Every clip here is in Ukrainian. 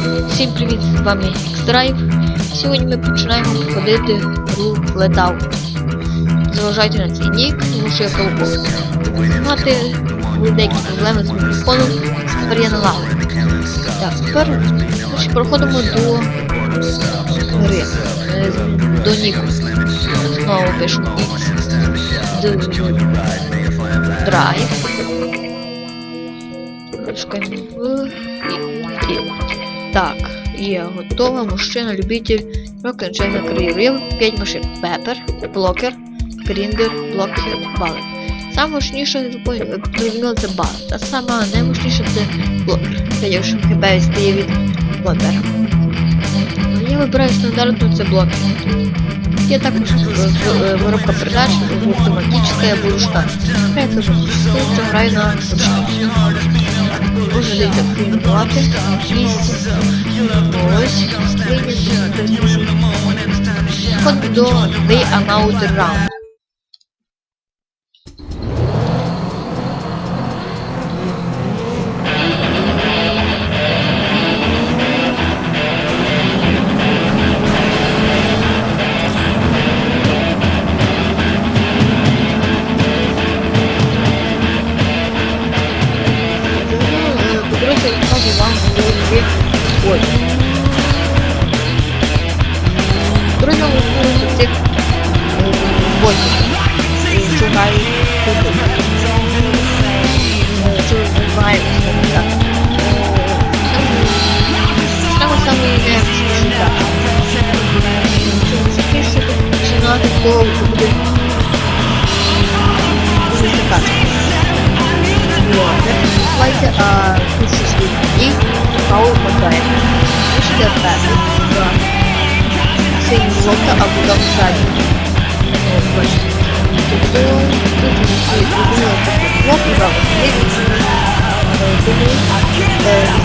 Всім привіт, з вами Xdrive. Сьогодні ми починаємо ходити гру Letout. Заважайте на цей нік, тому що я пробував мати деякі проблеми з мікрофоном, тепер я налагодив. Так, тепер значить, проходимо до гри, е, до ніку. Знову пишу X, Drive. Шукаємо в і. Так, є готова. Мужчина, любитель, рок на кар'єрів, 5 машин. Пепер, блокер, гріндер, блокер, балет. Саме мощніше зрозуміло це бар, а саме наймощніше це блокер. Звісно, хіба стає від блокера. Я вибираю стандартну це блокер. Є також коробка передач, автоматическая я буду ждать. Я тоже что граю на Можна дивіться приймати. Місці. Ось. Вход до The Another Round.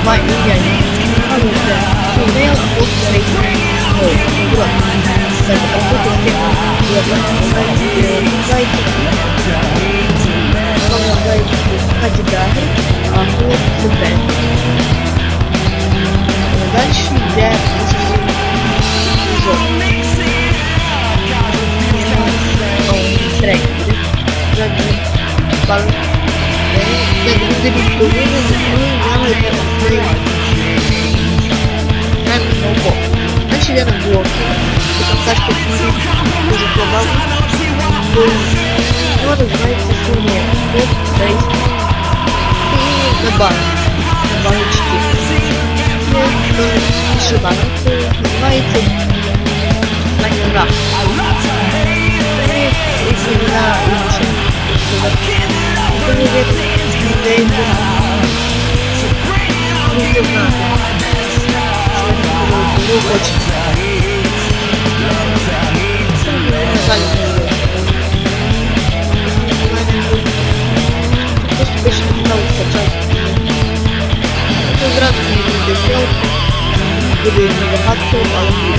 має ім'я. Але це імейл або середній. Ой, блок. Так, а тут є Давайте називається Хадідаги або Субен. Далі Далі йде на блоки. Потім кашка дуже глобально. Воно називається сумія. Тут десь. І на банк. На баночки. Це ще банк. Називається Банера. Якщо на інших. Це не є людей. Не знаю. długo ci. Teraz nie będę chciał, gdy jednego hatku, ale nie.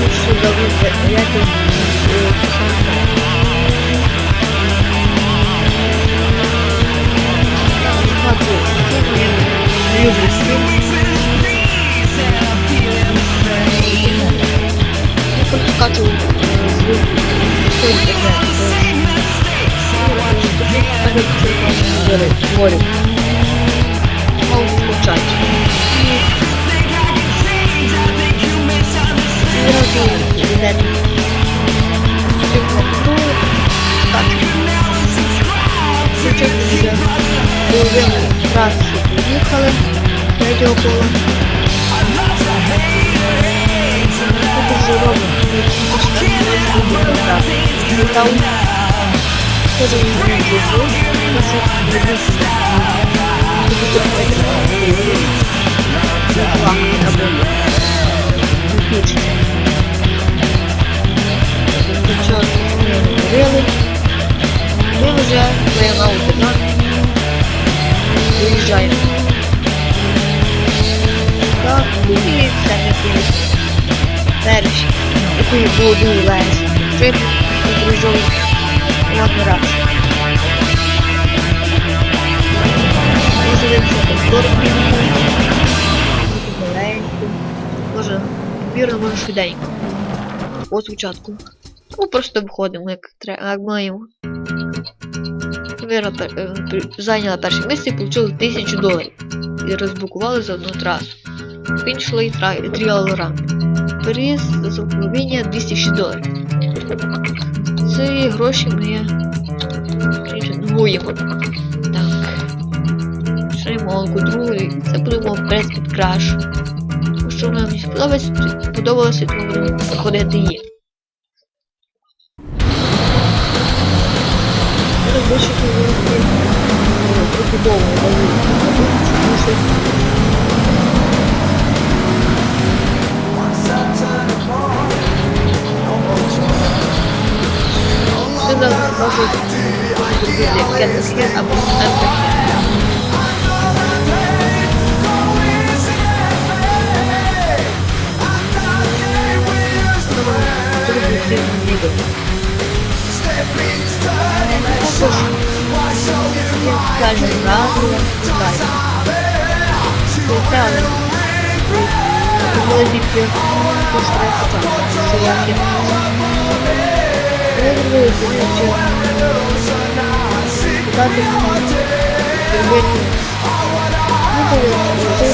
Muszę dowiedzieć, jak jest звук. Что это? Говорю. Мол, скачать. Сразу видать. Сейчас половину трассы приехали. Третьего пола. Металл. Тоже не буду. Ми вже своєму аудиторна виїжджаємо. Так, і все не Перші, який було дуже весь. Чип, выжил ладно раз. Выживем что-то 40 минут. Швиденько. От спочатку. Ну просто обходимо, як треба, як маємо. Віра е, зайняла перше місце і отримали 1000 доларів. І розблокували за одну трасу. Фіншли тріал ранг. Приз за 206 доларів. Ці гроші ми ренгуємо. Так. Ще молоко другий. Це будемо прес під краш. Тому що нам сподобалося, сподобалося, тому будемо проходити її. Трохи довго дали. Тому що можуть зробити кеннесхід або емпехід. Скажем, разу, далі. Спеціально. Великий пострес Це як я. Я зробила сьогодні Дати зробити. Ну, коли це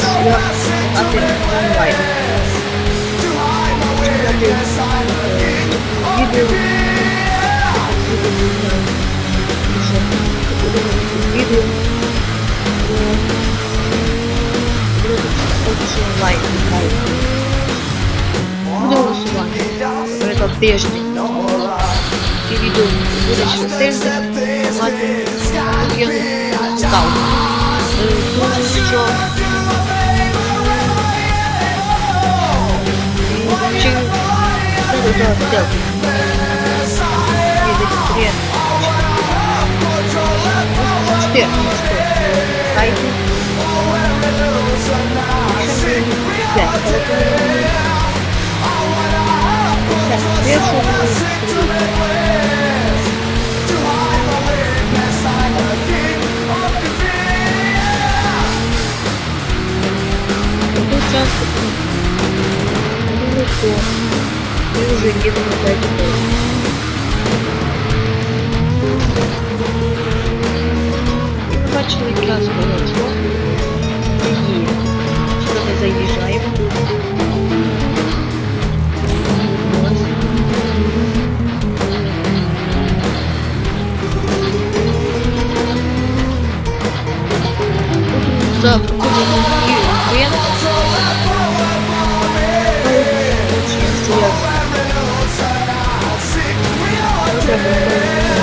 ж я через тиждень мати воєнну ставку. Е, Тому що І чи це до того сделки. Є десь три. Чотири. Сайти. П'ять. П'ять. Першу. Уже едем на ми бачили якраз городство. І сюди ми заїжджаємо. Ось.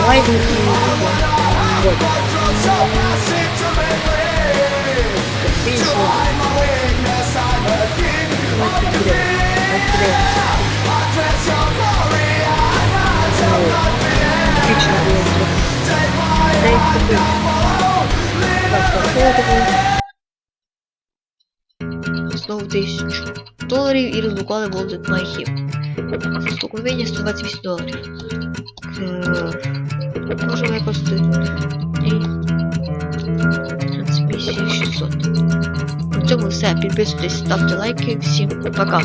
Лайк і вот. Отлично такий. Так. Знову тисячу доларів і розблокували Golden Майхів. Стокновення 128 доларів. Якось тут. І... Трансмісія 600. На цьому все. Підписуйтесь, ставте лайки. Всім пока.